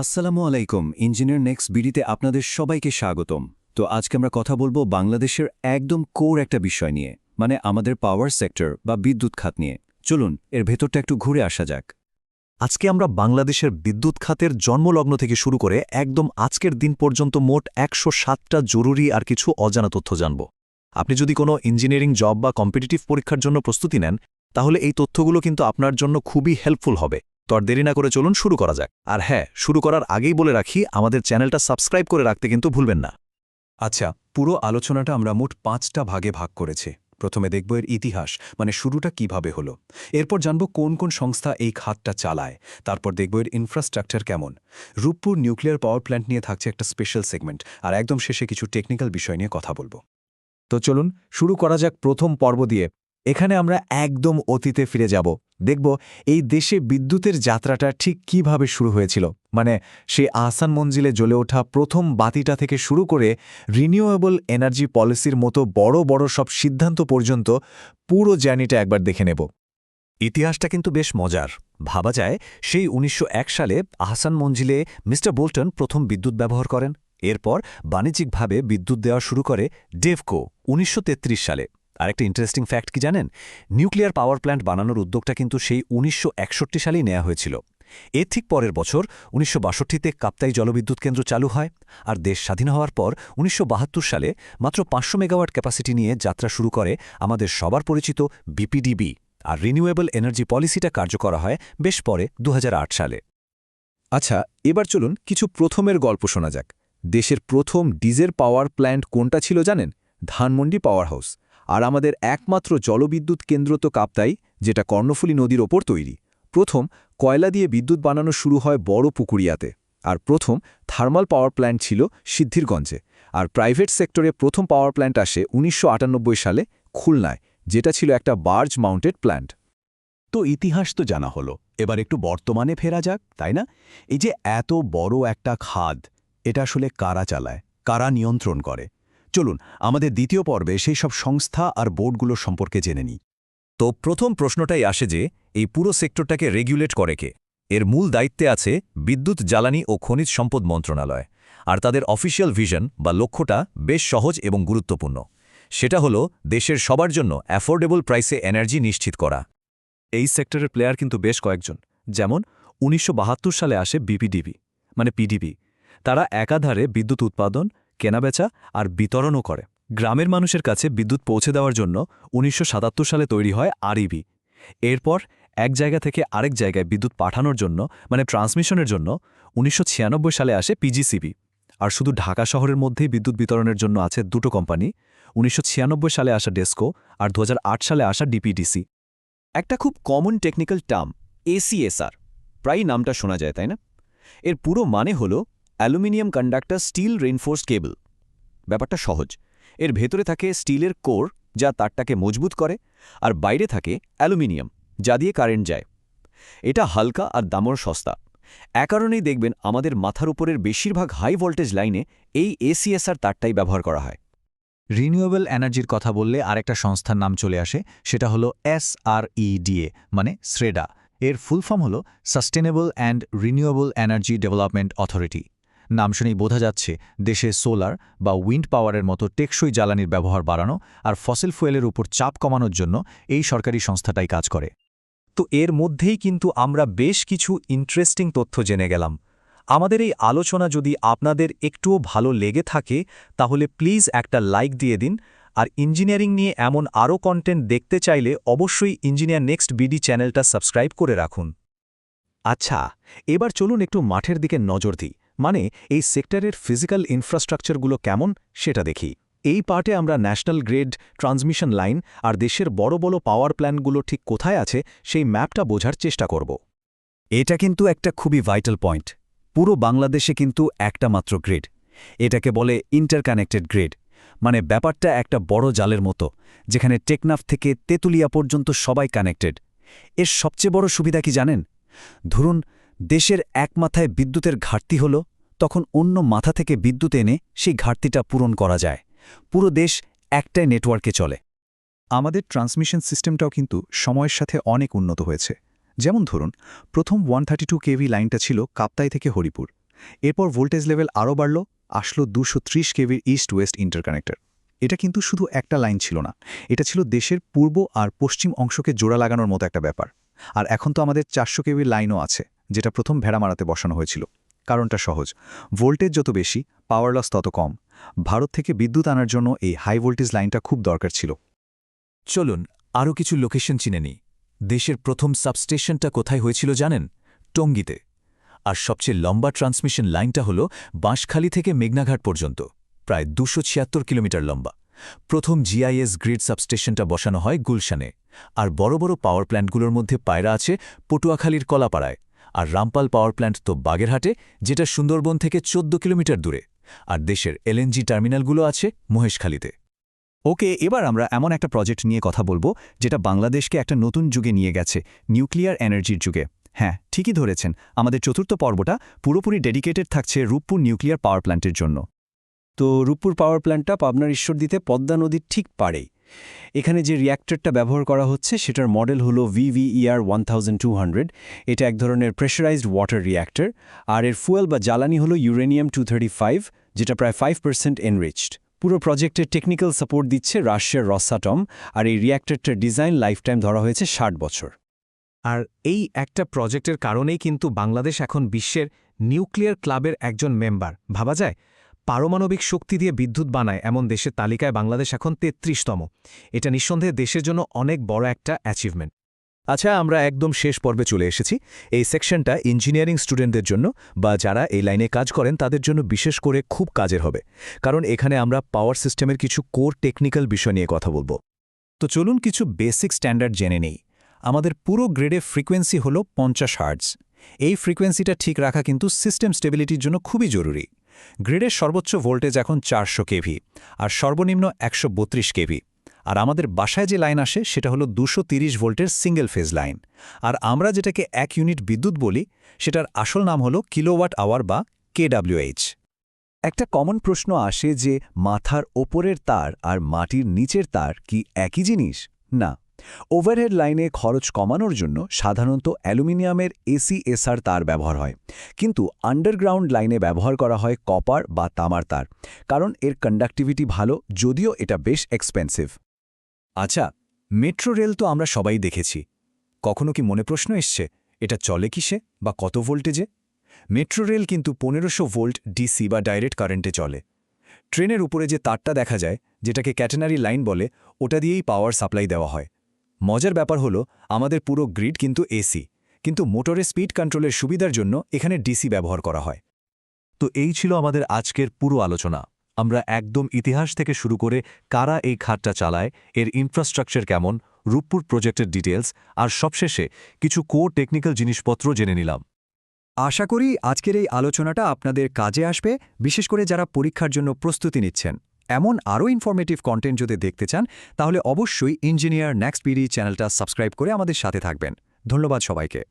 আসসালামু আলাইকুম, engineer next বিডিতে আপনাদের সবাইকে স্বাগতম। তো আজকে আমরা কথা বলব বাংলাদেশের একদম কোর একটা বিষয় নিয়ে মানে আমাদের পাওয়ার সেক্টর বা বিদ্যুৎ খাত নিয়ে। চলুন, এর ভেতরটা একটু ঘুরে আসা যাক। আজকে আমরা বাংলাদেশের বিদ্যুৎ খাতের জন্মলগ্ন থেকে শুরু করে একদম আজকের দিন পর্যন্ত মোট একশো সাতটা জরুরি আর কিছু অজানা তথ্য জানব। আপনি যদি কোনো ইঞ্জিনিয়ারিং জব বা কম্পিটিটিভ পরীক্ষার জন্য প্রস্তুতি নেন, তাহলে এই তথ্যগুলো কিন্তু আপনার জন্য খুবই হেল্পফুল হবে। তো আর দেরি না করে চলুন শুরু করা যাক। আর হ্যাঁ শুরু করার আগেই বলে রাখি, আমাদের চ্যানেলটা সাবস্ক্রাইব করে রাখতে কিন্তু ভুলবেন না। আচ্ছা পুরো আলোচনাটা আমরা মোট পাঁচটা ভাগে ভাগ করেছি। প্রথমে দেখব এর ইতিহাস মানে শুরুটা কীভাবে হলো। এরপর জানব কোন কোন সংস্থা এই খাতটা চালায়। তারপর দেখব এর ইনফ্রাস্ট্রাকচার কেমন। রূপপুর নিউক্লিয়ার পাওয়ার প্ল্যান্ট নিয়ে থাকছে একটা স্পেশাল সেগমেন্ট আর একদম শেষে কিছু টেকনিক্যাল বিষয় নিয়ে কথা বলব। তো চলুন, শুরু করা যাক প্রথম পর্ব দিয়ে। এখানে আমরা একদম অতীতে ফিরে যাব। দেখব এই দেশে বিদ্যুতের যাত্রাটা ঠিক কীভাবে শুরু হয়েছিল। মানে সে আহসান মঞ্জিলে জ্বলে ওঠা প্রথম বাতিটা থেকে শুরু করে রিনিউয়েবল এনার্জি পলিসির মতো বড় বড় সব সিদ্ধান্ত পর্যন্ত পুরো জার্নিটা একবার দেখে নেব। ইতিহাসটা কিন্তু বেশ মজার। ভাবা যায় সেই উনিশশো এক সালে আহসান মঞ্জিলে মিস্টার বোল্টন প্রথম বিদ্যুৎ ব্যবহার করেন। এরপর বাণিজ্যিকভাবে বিদ্যুৎ দেওয়া শুরু করে ডেভকো উনিশশো তেত্রিশ সালে। আরেকটা ইন্টারেস্টিং ফ্যাক্ট কি জানেন? নিউক্লিয়ার পাওয়ার প্ল্যান্ট বানানোর উদ্যোগটা কিন্তু সেই উনিশশো সালেই নেওয়া হয়েছিল। এর ঠিক পরের বছর উনিশশো বাষট্টিতে কাপ্তাই জলবিদ্যুৎ কেন্দ্র চালু হয় আর দেশ স্বাধীন হওয়ার পর উনিশশো বাহাত্তর সালে মাত্র পাঁচশো মেগাওয়াট ক্যাপাসিটি নিয়ে যাত্রা শুরু করে আমাদের সবার পরিচিত বিপিডিবি আর রিনিউয়েবল এনার্জি পলিসিটা কার্যকর হয় বেশ পরে দু হাজার আট সালে। আচ্ছা এবার চলুন কিছু প্রথমের গল্প শোনা যাক। দেশের প্রথম ডিজের পাওয়ার প্ল্যান্ট কোনটা ছিল জানেন? ধানমন্ডি পাওয়ার হাউস আর আমাদের একমাত্র জলবিদ্যুৎ কেন্দ্র তো কাপ্তাই, যেটা কর্ণফুলী নদীর ওপর তৈরি। প্রথম, কয়লা দিয়ে বিদ্যুৎ বানানো শুরু হয় বড় পুকুরিয়াতে। আর প্রথম, থার্মাল পাওয়ার প্ল্যান্ট ছিল সিদ্ধিরগঞ্জে। আর প্রাইভেট সেক্টরে প্রথম পাওয়ার প্ল্যান্ট আসে উনিশশো আটানব্বই সালে খুলনায়, যেটা ছিল একটা বার্জ মাউন্টেড প্ল্যান্ট। তো ইতিহাস তো জানা হলো। এবার একটু বর্তমানে ফেরা যাক, তাই না? এই যে এত বড় একটা খাদ, এটা আসলে কারা চালায়? কারা নিয়ন্ত্রণ করে? চলুন, আমাদের দ্বিতীয় পর্বে সেই সব সংস্থা আর বোর্ডগুলো সম্পর্কে জেনে নিই। তো প্রথম প্রশ্নটাই আসে যে, এই পুরো সেক্টরটাকে রেগুলেট করে কে? এর মূল দায়িত্বে আছে বিদ্যুৎ, জ্বালানি ও খনিজ সম্পদ মন্ত্রণালয়। আর তাদের অফিসিয়াল ভিশন বা লক্ষ্যটা বেশ সহজ এবং গুরুত্বপূর্ণ। সেটা হলো দেশের সবার জন্য অ্যাফোর্ডেবল প্রাইসে এনার্জি নিশ্চিত করা। এই সেক্টরের প্লেয়ার কিন্তু বেশ কয়েকজন। যেমন, উনিশশো বাহাত্তর সালে আসে বিপিডিবি মানে পিডিবি। তারা একাধারে বিদ্যুৎ উৎপাদন কেনাবেচা আর বিতরণও করে। গ্রামের মানুষের কাছে বিদ্যুৎ পৌঁছে দেওয়ার জন্য উনিশশো সাতাত্তর সালে তৈরি হয় আরইবি এরপর এক জায়গা থেকে আরেক জায়গায় বিদ্যুৎ পাঠানোর জন্য মানে ট্রান্সমিশনের জন্য উনিশশো ছিয়ানব্বই সালে আসে পিজিসিবি আর শুধু ঢাকা শহরের মধ্যেই বিদ্যুৎ বিতরণের জন্য আছে দুটো কোম্পানি, উনিশশো ছিয়ানব্বই সালে আসা ডেস্কো আর দু হাজার আট সালে আসা ডিপিডিসি একটা খুব কমন টেকনিক্যাল টার্ম এসিএসআর প্রায় নামটা শোনা যায়, তাই না? এর পুরো মানে হল aluminium conductor steel reinforced cable. ব্যাপারটা সহজ। এর ভেতরে থাকে স্টিলের কোর, যা তারটাকে মজবুত করে, আর বাইরে থাকে অ্যালুমিনিয়াম, যা দিয়ে কারেন্ট যায়। এটা হালকা আর দামর সস্তা। এ কারণেই দেখবেন আমাদের মাথার উপরের বেশিরভাগ হাই ভোল্টেজ লাইনে এই এসিএসআর তারটাই ব্যবহার করা হয়। রিনিউয়েবল এনার্জির কথা বললে আরেকটা সংস্থার নাম চলে আসে, সেটা হলো এসআরইডিএ মানে শ্রেডা। এর ফুল ফর্ম হল sustainable and renewable energy development authority নাম শুনেই বোঝা যাচ্ছে দেশে সোলার বা উইন্ড পাওয়ারের মতো টেকসই জ্বালানির ব্যবহার বাড়ানো আর ফসিল ফুয়েলের উপর চাপ কমানোর জন্য এই সরকারি সংস্থাটাই কাজ করে। তো এর মধ্যেই কিন্তু আমরা বেশ কিছু ইন্টারেস্টিং তথ্য জেনে গেলাম। আমাদের এই আলোচনা যদি আপনাদের একটুও ভালো লেগে থাকে, তাহলে প্লিজ একটা লাইক দিয়ে দিন, আর ইঞ্জিনিয়ারিং নিয়ে এমন আরও কন্টেন্ট দেখতে চাইলে অবশ্যই ইঞ্জিনিয়ার নেক্সট বিডি চ্যানেলটা সাবস্ক্রাইব করে রাখুন। আচ্ছা এবার চলুন একটু মাঠের দিকে নজর দিই। মানে এই সেক্টরের ফিজিক্যাল ইনফ্রাস্ট্রাকচারগুলো কেমন সেটা দেখি। এই পার্টে আমরা ন্যাশনাল গ্রেড, ট্রান্সমিশন লাইন আর দেশের বড় বড় পাওয়ার প্ল্যানগুলো ঠিক কোথায় আছে সেই ম্যাপটা বোঝার চেষ্টা করব। এটা কিন্তু একটা খুবই ভাইটাল পয়েন্ট। পুরো বাংলাদেশে কিন্তু একটা মাত্র গ্রেড। এটাকে বলে ইন্টারকানেক্টেড গ্রেড। মানে ব্যাপারটা একটা বড় জালের মতো, যেখানে টেকনাফ থেকে তেতুলিয়া পর্যন্ত সবাই কানেক্টেড। এর সবচেয়ে বড় সুবিধা কি জানেন? ধরুন দেশের এক মাথায় বিদ্যুতের ঘাটতি হল, তখন অন্য মাথা থেকে বিদ্যুৎ এনে সেই ঘাটতিটা পূরণ করা যায়। পুরো দেশ একটাই নেটওয়ার্কে চলে। আমাদের ট্রান্সমিশন সিস্টেমটাও কিন্তু সময়ের সাথে অনেক উন্নত হয়েছে। যেমন ধরুন, প্রথম ওয়ান থার্টি টু কেভি লাইনটা ছিল কাপ্তাই থেকে হরিপুর। এরপর ভোল্টেজ লেভেল আরও বাড়ল, আসলো দুশো ত্রিশ কেভির ইস্ট ওয়েস্ট ইন্টারকানেক্টর। এটা কিন্তু শুধু একটা লাইন ছিল না, এটা ছিল দেশের পূর্ব আর পশ্চিম অংশকে জোড়া লাগানোর মতো একটা ব্যাপার। আর এখন তো আমাদের চারশো কেভির লাইনও আছে। যেটা প্রথম ভেড়া মারাতে বসানো হয়েছিল। কারণটা সহজ। ভোল্টেজ যত বেশি পাওয়ার লস তত কম। ভারত থেকে বিদ্যুৎ আনার জন্য এই হাই ভোল্টেজ লাইনটা খুব দরকার ছিল। চলুন, আরও কিছু লোকেশন চিনে নিই। দেশের প্রথম সাবস্টেশনটা কোথায় হয়েছিল জানেন? টঙ্গিতে। আর সবচেয়ে লম্বা ট্রান্সমিশন লাইনটা হল বাঁশখালী থেকে মেঘনাঘাট পর্যন্ত, প্রায় দুশো কিলোমিটার লম্বা। প্রথম জিআইএস গ্রিড সাবস্টেশনটা বসানো হয় গুলশানে। আর বড় বড় পাওয়ার প্ল্যান্টগুলোর মধ্যে পায়রা আছে পটুয়াখালীর কলাপাড়ায়। আর রামপাল পাওয়ার প্ল্যান্ট তো বাগেরহাটে, যেটা সুন্দরবন থেকে চোদ্দ কিলোমিটার দূরে। আর দেশের এলএনজি টার্মিনালগুলো আছে মহেশখালীতে। ওকে, এবার আমরা এমন একটা প্রজেক্ট নিয়ে কথা বলব, যেটা বাংলাদেশকে একটা নতুন যুগে নিয়ে গেছে, নিউক্লিয়ার এনার্জির যুগে। হ্যাঁ ঠিকই ধরেছেন, আমাদের চতুর্থ পর্বটা পুরোপুরি ডেডিকেটেড থাকছে রূপপুর নিউক্লিয়ার পাওয়ার প্ল্যান্টের জন্য। তো রূপপুর পাওয়ার প্ল্যান্টটা পাবনার ঈশ্বরদীতে পদ্মা নদীর ঠিক পাড়েই। এখানে যে রিয়্যাক্টরটা ব্যবহার করা হচ্ছে, সেটার মডেল হলো ভিভিইআর ওয়ান এটা এক ধরনের প্রেশারাইজড ওয়াটার রিয়্যাক্টর আর এর ফুয়েল বা জ্বালানি হলো ইউরেনিয়াম টু যেটা প্রায় ফাইভ পার্সেন্ট এনরিচড পুরো প্রজেক্টের টেকনিক্যাল সাপোর্ট দিচ্ছে রাশিয়ার রসাটম। আর এই রিয়্যাক্টরটার ডিজাইন লাইফটাইম ধরা হয়েছে ষাট বছর। আর এই একটা প্রজেক্টের কারণেই কিন্তু বাংলাদেশ এখন বিশ্বের নিউক্লিয়ার ক্লাবের একজন মেম্বার ভাবা যায়? পারমাণবিক শক্তি দিয়ে বিদ্যুৎ বানায় এমন দেশের তালিকায় বাংলাদেশ এখন তেত্রিশতম। এটা নিঃসন্দেহে দেশের জন্য অনেক বড় একটা অ্যাচিভমেন্ট আচ্ছা আমরা একদম শেষ পর্বে চলে এসেছি। এই সেকশনটা ইঞ্জিনিয়ারিং স্টুডেন্টদের জন্য বা যারা এই লাইনে কাজ করেন, তাদের জন্য বিশেষ করে খুব কাজের হবে। কারণ এখানে আমরা পাওয়ার সিস্টেমের কিছু কোর টেকনিক্যাল বিষয় নিয়ে কথা বলব। তো চলুন কিছু বেসিক স্ট্যান্ডার্ড জেনে নেই। আমাদের পুরো গ্রেডে ফ্রিকোয়েন্সি হল পঞ্চাশ হার্টস এই ফ্রিকোয়েন্সিটা ঠিক রাখা কিন্তু সিস্টেম স্টেবিলিটির জন্য খুবই জরুরি। গ্রিডের সর্বোচ্চ ভোল্টেজ এখন চারশো কেভি আর সর্বনিম্ন একশো কেভি। আর আমাদের বাসায় যে লাইন আসে, সেটা হলো দুশো ভোল্টের সিঙ্গেল ফেজ লাইন আর আমরা যেটাকে এক ইউনিট বিদ্যুৎ বলি, সেটার আসল নাম হলো কিলোওয়াট আওয়ার বা কেডাব্লিউএইচ একটা কমন প্রশ্ন আসে যে, মাথার ওপরের তার আর মাটির নিচের তার কি একই জিনিস? না। ওভারহেড লাইনে খরচ কমানোর জন্য সাধারণত অ্যালুমিনিয়ামের এসিএসআর তার ব্যবহার হয়। কিন্তু আন্ডারগ্রাউন্ড লাইনে ব্যবহার করা হয় কপার বা তামার তার, কারণ এর কন্ডাক্টিভিটি ভালো, যদিও এটা বেশ এক্সপেন্সিভ আচ্ছা মেট্রো রেল তো আমরা সবাই দেখেছি। কখনো কি মনে প্রশ্ন এসছে, এটা চলে কিসে বা কত ভোল্টেজে মেট্রো রেল কিন্তু পনেরোশো ভোল্ট ডিসি বা ডাইরেক্ট কারেন্টে চলে। ট্রেনের উপরে যে তারটা দেখা যায়, যেটাকে ক্যাটেনারি লাইন বলে, ওটা দিয়েই পাওয়ার সাপ্লাই দেওয়া হয়। মজার ব্যাপার হলো, আমাদের পুরো গ্রিড কিন্তু এসি, কিন্তু মোটরের স্পিড কন্ট্রোলের সুবিধার জন্য এখানে ডিসি ব্যবহার করা হয়। তো এই ছিল আমাদের আজকের পুরো আলোচনা। আমরা একদম ইতিহাস থেকে শুরু করে কারা এই খাতটা চালায়, এর ইনফ্রাস্ট্রাকচার কেমন, রূপপুর প্রজেক্টের ডিটেলস আর সবশেষে কিছু কোর টেকনিক্যাল জিনিসপত্র জেনে নিলাম। আশা করি আজকের এই আলোচনাটা আপনাদের কাজে আসবে, বিশেষ করে যারা পরীক্ষার জন্য প্রস্তুতি নিচ্ছেন। এমন আরও ইনফরমেটিভ কন্টেন্ট যদি দেখতে চান, তাহলে অবশ্যই ইঞ্জিনিয়ার নেক্সট পিডি চ্যানেলটা সাবস্ক্রাইব করে আমাদের সাথে থাকবেন। ধন্যবাদ সবাইকে।